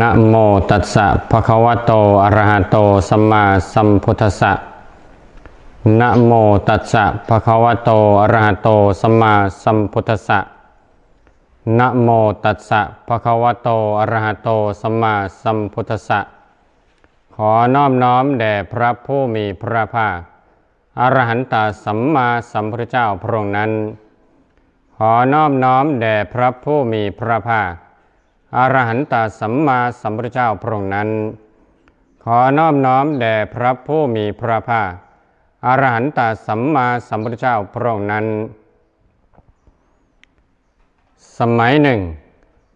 นะโมตัสสะภะคะวะโต อะระหะโต สัมมาสัมพุทธัสสะนะโมตัสสะภะคะวะโต อะระหะโต สัมมาสัมพุทธัสสะนะโมตัสสะภะคะวะโต อะระหะโต สัมมาสัมพุทธัสสะ ขอน้อบน้อมแด่พระผู้มีพระภาค อรหันตสัมมาสัมพุทธเจ้าพระองค์นั้น ขอน้อบน้อมแด่พระผู้มีพระภาค อรหันตสัมมาสัมพุทธเจ้าพระองค์นั้น ขอนอบน้อมแด่พระผู้มีพระภาคอรหันตสัมมาสัมพุทธเจ้าพระองค์นั้น สมัยหนึ่ง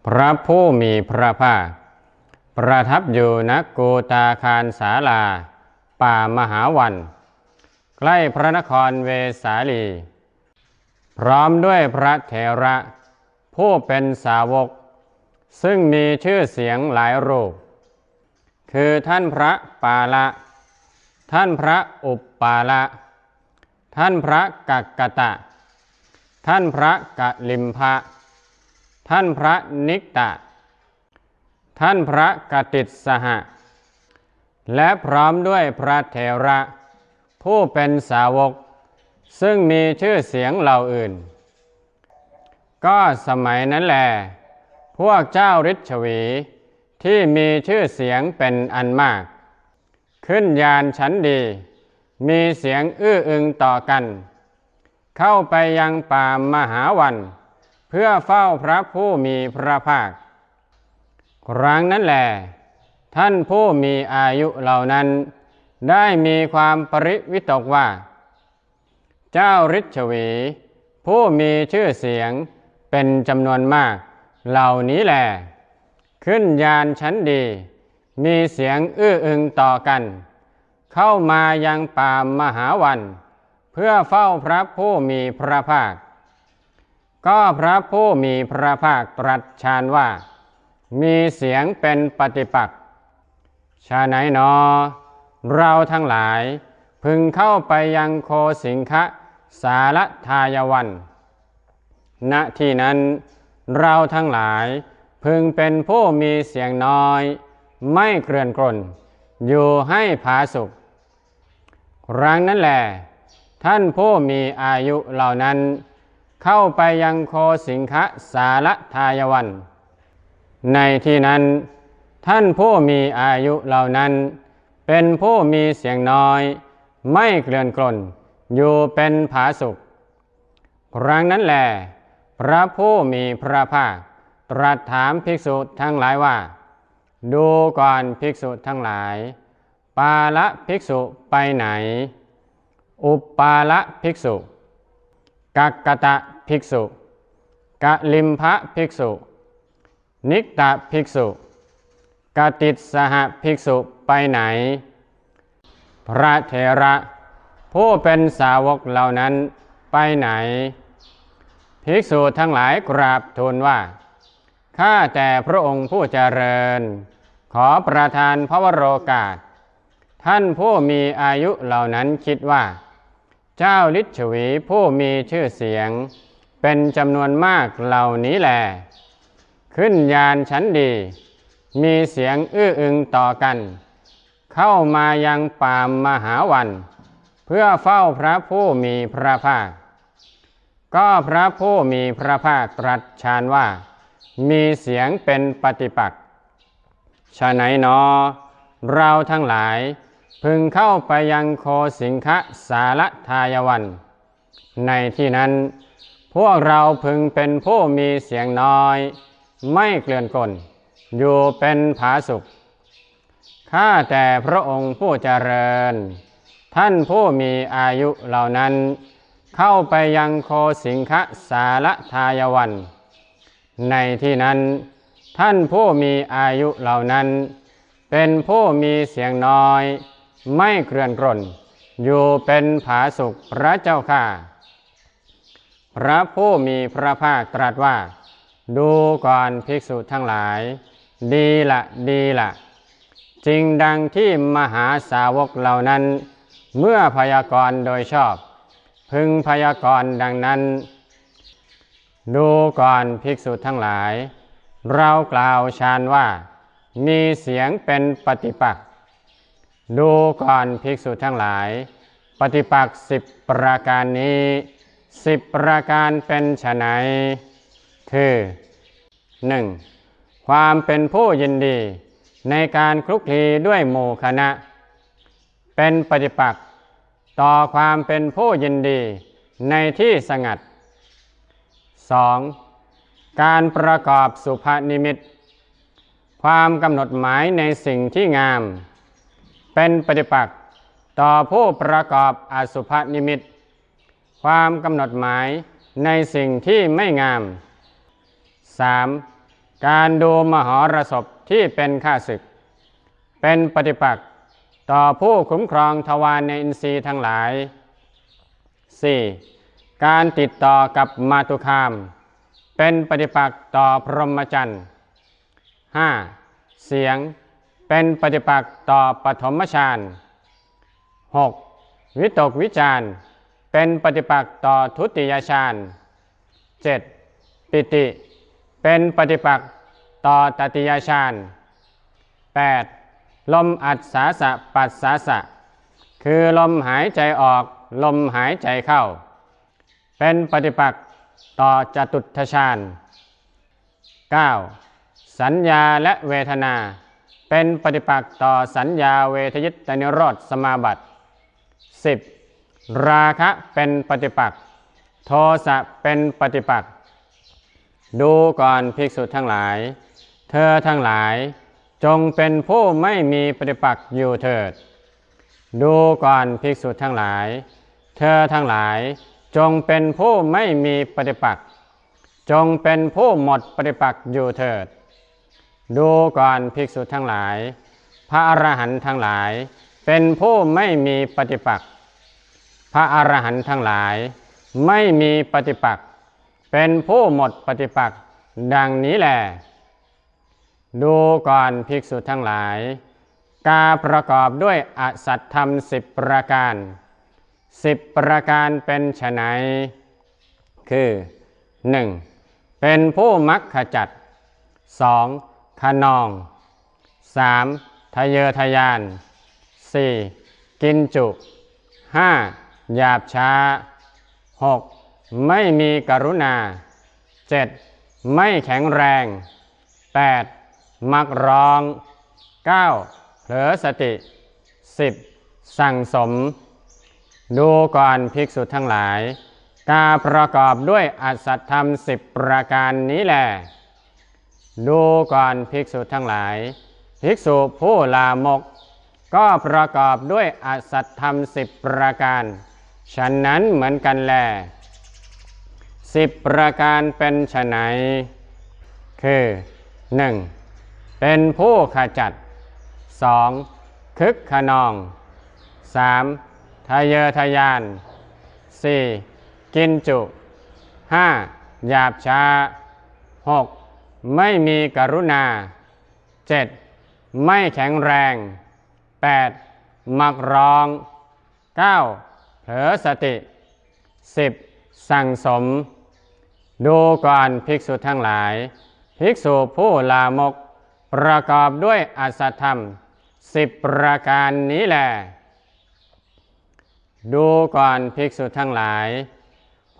พระผู้มีพระภาคประทับอยู่ณกูตาคารสาลา ป่ามหาวัน ใกล้พระนครเวสาลี พร้อมด้วยพระเถระ ผู้เป็นสาวก ซึ่งมีชื่อเสียงหลายรูป คือท่านพระปาละ ท่านพระอุปปาละ ท่านพระกักกะตะ ท่านพระกะลิมพะท่านพระนิกตะ ท่านพระกติสหะ และพร้อมด้วยพระเถระ ผู้เป็นสาวก ซึ่งมีชื่อเสียงเหล่าอื่น ก็สมัยนั้นแหละ พวกเจ้าฤทธิชวีที่มีชื่อเสียงเป็นอันมาก ขึ้นยานชั้นดี มีเสียงอื้ออึงต่อกัน เข้าไปยังป่ามหาวัน เพื่อเฝ้าพระผู้มีพระภาค ครั้งนั้นแหลท่านผู้มีอายุเหล่านั้น ได้มีความปริวิตกว่า เจ้าฤทธิชวี ผู้มีชื่อเสียงเป็นจำนวนมาก เหล่านี้แหลขึ้นยานชั้นดี มีเสียงอื้ออึงต่อกัน เข้ามายังป่ามหาวัน เพื่อเฝ้าพระผู้มีพระภาค ก็พระผู้มีพระภาคตรัสชานว่า มีเสียงเป็นปฏิปักษ์ชาไหนหนอ เราทั้งหลายพึงเข้าไปยังโคสิงคะสารทายวัน ณที่นั้น เราทั้งหลายพึงเป็นผู้มีเสียงน้อย ไม่เกลื่อนกลนอยู่ให้ผาสุขครั้งนั้นแหละท่านผู้มีอายุเหล่านั้น เข้าไปยังโคสิงคะสารทายวัน ในที่นั้น ท่านผู้มีอายุเหล่านั้น เป็นผู้มีเสียงน้อย ไม่เกลื่อนกลนอยู่เป็นผาสุขครั้งนั้นแหละ พระผู้มีพระภาค ตรัสถามภิกษุทั้งหลายว่า ดูก่อนภิกษุทั้งหลาย ปาละภิกษุไปไหน อุปปาละภิกษุ กักกะตะภิกษุ กะลิมพะภิกษุ นิกตะภิกษุ กติสหภิกษุไปไหน พระเถระ ผู้เป็นสาวกเหล่านั้นไปไหน ภิกษุทั้งหลายกราบทูลว่า ข้าแต่พระองค์ผู้เจริญ ขอประทานพระวโรกาส ท่านผู้มีอายุเหล่านั้นคิดว่า เจ้าลิชวีผู้มีชื่อเสียง เป็นจำนวนมากเหล่านี้แหลขึ้นยานชั้นดี มีเสียงอื้ออึงต่อกัน เข้ามายังป่ามมหาวัน เพื่อเฝ้าพระผู้มีพระภาค ก็พระผู้มีพระภาคตรัสชานว่า มีเสียงเป็นปฏิปักษ์ฉะไหนนอ เราทั้งหลายพึงเข้าไปยังโคสิงคะสารทายวัน ในที่นั้น พวกเราพึงเป็นผู้มีเสียงน้อย ไม่เกลื่อนกลนอยู่เป็นผาสุข ข้าแต่พระองค์ผู้เจริญ ท่านผู้มีอายุเหล่านั้น เข้าไปยังโคสิงคะสารทายวัน ในที่นั้น ท่านผู้มีอายุเหล่านั้น เป็นผู้มีเสียงน้อย ไม่เกลื่อนกลนอยู่เป็นผาสุขพระเจ้าค่ะ พระผู้มีพระภาคตรัสว่า ดูก่อนภิกษุทั้งหลาย ดีละดีละจริงดังที่มหาสาวกเหล่านั้น เมื่อพยากรณ์โดยชอบ พึงพยากรณ์ดังนั้น ดูก่อนภิกษุทั้งหลาย เรากล่าวชานว่า มีเสียงเป็นปฏิปักษ์ดูก่อนภิกษุทั้งหลาย ปฏิปักษ์สิบประการนี้สิบประการเป็นไฉนคือ 1. ความเป็นผู้ยินดีในการคลุกคลีด้วยหมู่คณะ เป็นปฏิปักษ์ ต่อความเป็นผู้ยินดีในที่สงัด 2. การประกอบสุภนิมิต ความกำหนดหมายในสิ่งที่งาม เป็นปฏิปักษ์ต่อผู้ประกอบอสุภนิมิต ความกำหนดหมายในสิ่งที่ไม่งาม 3. การดูมหรสพที่เป็นข้าศึก เป็นปฏิปักษ์ ต่อผู้คุ้มครองทวารในอินทรีย์ทั้งหลาย 4. การติดต่อกับมาตุคาม เป็นปฏิปักษ์ต่อพรหมจรรย์ 5. เสียงเป็นปฏิปักษ์ต่อปฐมฌาน 6. วิตกวิจารเป็นปฏิปักษ์ต่อทุติยฌาน 7. ปิติ เป็นปฏิปักษ์ต่อตติยฌาน 8. ลมอัศสาสะปัสสาสะ คือลมหายใจออก ลมหายใจเข้า เป็นปฏิปักษ์ต่อจตุทชาญ 9. สัญญาและเวทนา เป็นปฏิปักษ์ต่อสัญญาเวทยิตนิโรธสมาบัติ 10. ราคะเป็นปฏิปักษ์โทสะเป็นปฏิปักษ์ดูก่อนภิกษุทั้งหลาย เธอทั้งหลาย จงเป็นผู้ไม่มีปฏิปักษ์อยู่เถิด ดูก่อนภิกษุทั้งหลาย เธอทั้งหลาย จงเป็นผู้ไม่มีปฏิปักษ์จงเป็นผู้หมดปฏิปักษ์อยู่เถิด ดูก่อนภิกษุทั้งหลาย พระอรหันต์ทั้งหลาย เป็นผู้ไม่มีปฏิปักษ์พระอรหันต์ทั้งหลาย ไม่มีปฏิปักษ์เป็นผู้หมดปฏิปักษ์ดังนี้แหละ ดูก่อนภิกษุทั้งหลาย กาประกอบด้วยอสัตธรรมสิบประการสิบประการเป็นไฉนคือ 1. เป็นผู้มักขจัด 2. ขนอง 3. ทะเยอทะยาน 4. กินจุ 5. หยาบช้า 6. ไม่มีกรุณา 7. ไม่แข็งแรง 8. มักร้อง 9. เผลอสติ 10. สั่งสม ดูก่อนภิกษุทั้งหลาย กาประกอบด้วยอัศธรรมสิบประการนี้แหละดูก่อนภิกษุทั้งหลาย ภิกษุผู้ลามก ก็ประกอบด้วยอัศธรรมสิบประการฉะนั้นเหมือนกันแลสิบประการเป็นไฉนคือ 1. เป็นผู้ขจัด 2. คึกขนอง 3. ทะเยอทะยาน 4. กินจุ 5. หยาบช้า 6. ไม่มีกรุณา 7. ไม่แข็งแรง 8. มักร้อง 9. เผลอสติ 10. สั่งสม ดูก่อนภิกษุทั้งหลาย ภิกษุผู้ลามก ประกอบด้วยอัสธรรมสิบประการนี้แหละดูก่อนภิกษุทั้งหลาย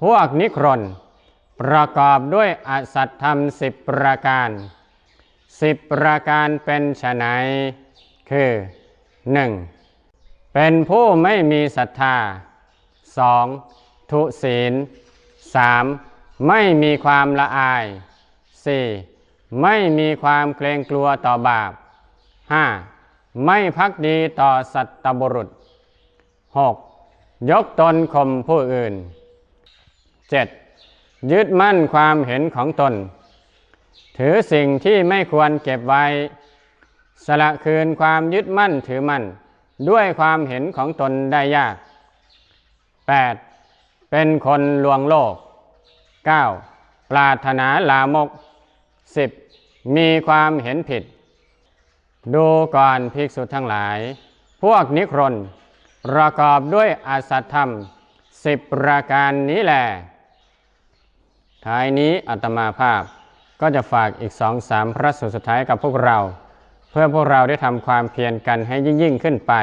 พวกนิครนประกอบด้วยอสัตธรรมสิบประการสิบประการเป็นไฉนคือ 1. เป็นผู้ไม่มีศรัทธา 2. ทุศีล 3. ไม่มีความละอาย 4. ไม่มีความเกรงกลัวต่อบาป 5. ไม่พักดีต่อสัตบุรุษ 6. ยกตนข่มผู้อื่น 7. ยึดมั่นความเห็นของตน ถือสิ่งที่ไม่ควรเก็บไว้ สละคืนความยึดมั่นถือมั่น ด้วยความเห็นของตนได้ยาก 8. เป็นคนลวงโลก 9. ปรารถนาลามก 10. มีความเห็นผิด ดูก่อนภิกษุทั้งหลาย พวกนิครนประกอบด้วยอาสัตธรรมสิบประการนี้แหละท้ายนี้อัตมาภาพก็จะฝากอีกสองสามพระสูตรสุดท้ายกับพวกเรา เพื่อพวกเราได้ทำความเพียรกันให้ยิ่งยิ่งขึ้นไป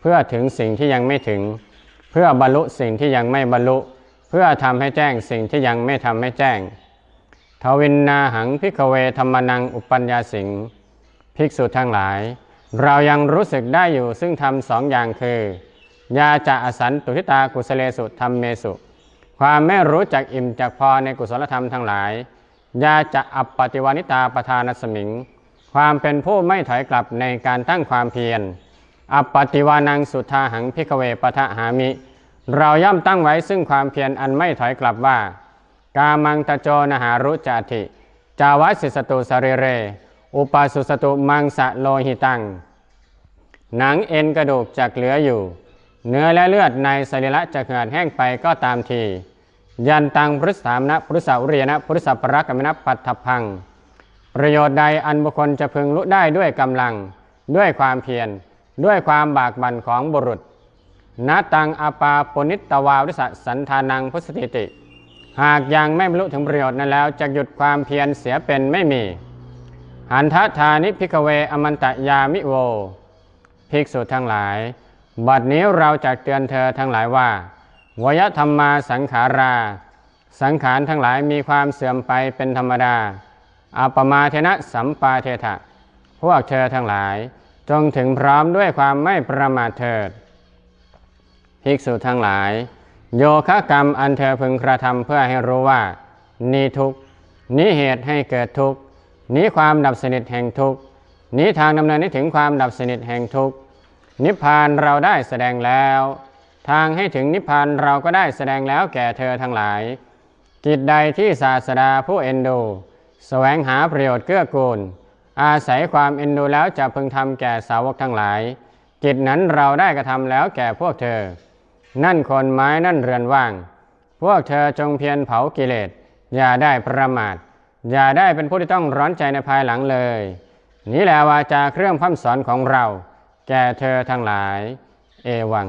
เพื่อถึงสิ่งที่ยังไม่ถึง เพื่อบรรลุสิ่งที่ยังไม่บรรลุ เพื่อทำให้แจ้งสิ่งที่ยังไม่ทำให้แจ้ง ทวินนาหังพิกเวธรรมนังอุปัญญาสิงภิกษุทั้งหลาย เรายังรู้สึกได้อยู่ซึ่งทำสองอย่างคือยาจะอสันตุทิตากุสเลสุธรรมเมสุ ความไม่รู้จักอิ่มจักพอในกุศลธรรมทั้งหลาย ยาจะอัปปติวานิตาประธานสมิง ความเป็นผู้ไม่ถอยกลับในการตั้งความเพียร อัปปติวานังสุทธาหังพิกเวปะทะหามิ เราย่อมตั้งไว้ซึ่งความเพียรอันไม่ถอยกลับว่า กามังตะโจนหารุจาติ จาวัสิสตุสริเร อุปาสุสตุมังสะโลหิตัง หนังเอ็นกระดูกจะเหลืออยู่ เนื้อและเลือดในสรีระจะเหือดแห้งไปก็ตามที ยันตังพฤษสามนะพฤษอุเรียนะพฤษปรักกมินะปัตถพัง ประโยชน์ใดอันบุคคลจะพึงรู้ได้ด้วยกำลัง ด้วยความเพียร ด้วยความบากบั่นของบุรุษนาตังอาปาปนิตตวาวิสสันธานังพุทธติติ หากยังไม่บรรลุถึงประโยชน์นั้นแล้วจะหยุดความเพียรเสียเป็นไม่มี หันทธานิพิกเวอมันตยามิโว ภิกษุทั้งหลาย บัดนี้เราจะเตือนเธอทั้งหลายว่าวยธรรมาสังขารา สังขารทั้งหลายมีความเสื่อมไปเป็นธรรมดาอัปมาเทนะสัมปาเทถะ พวกเธอทั้งหลาย จงถึงพร้อมด้วยความไม่ประมาทเถิดภิกษุทั้งหลาย โยคะกรรมอันเธอพึงกระทำเพื่อให้รู้ว่า นี้ทุกนี้เหตุให้เกิดทุกนี้ความดับสนิทแห่งทุกนี้ทางดำเนินให้ถึงความดับสนิทแห่งทุกนิพพานเราได้แสดงแล้ว ทางให้ถึงนิพพานเราก็ได้แสดงแล้วแก่เธอทั้งหลาย กิจใดที่ศาสดาผู้เอ็นดูแสวงหาประโยชน์เกื้อกูล อาศัยความเอ็นดูแล้วจะพึงทำแก่สาวกทั้งหลาย กิจนั้นเราได้กระทำแล้วแก่พวกเธอ นั่นคนไม้นั่นเรือนว่าง พวกเธอจงเพียรเผากิเลส อย่าได้ประมาท อย่าได้เป็นผู้ที่ต้องร้อนใจในภายหลังเลย นี้แหละวาจาเครื่องพัฒสอนของเรา แก่เธอทั้งหลาย เอวัง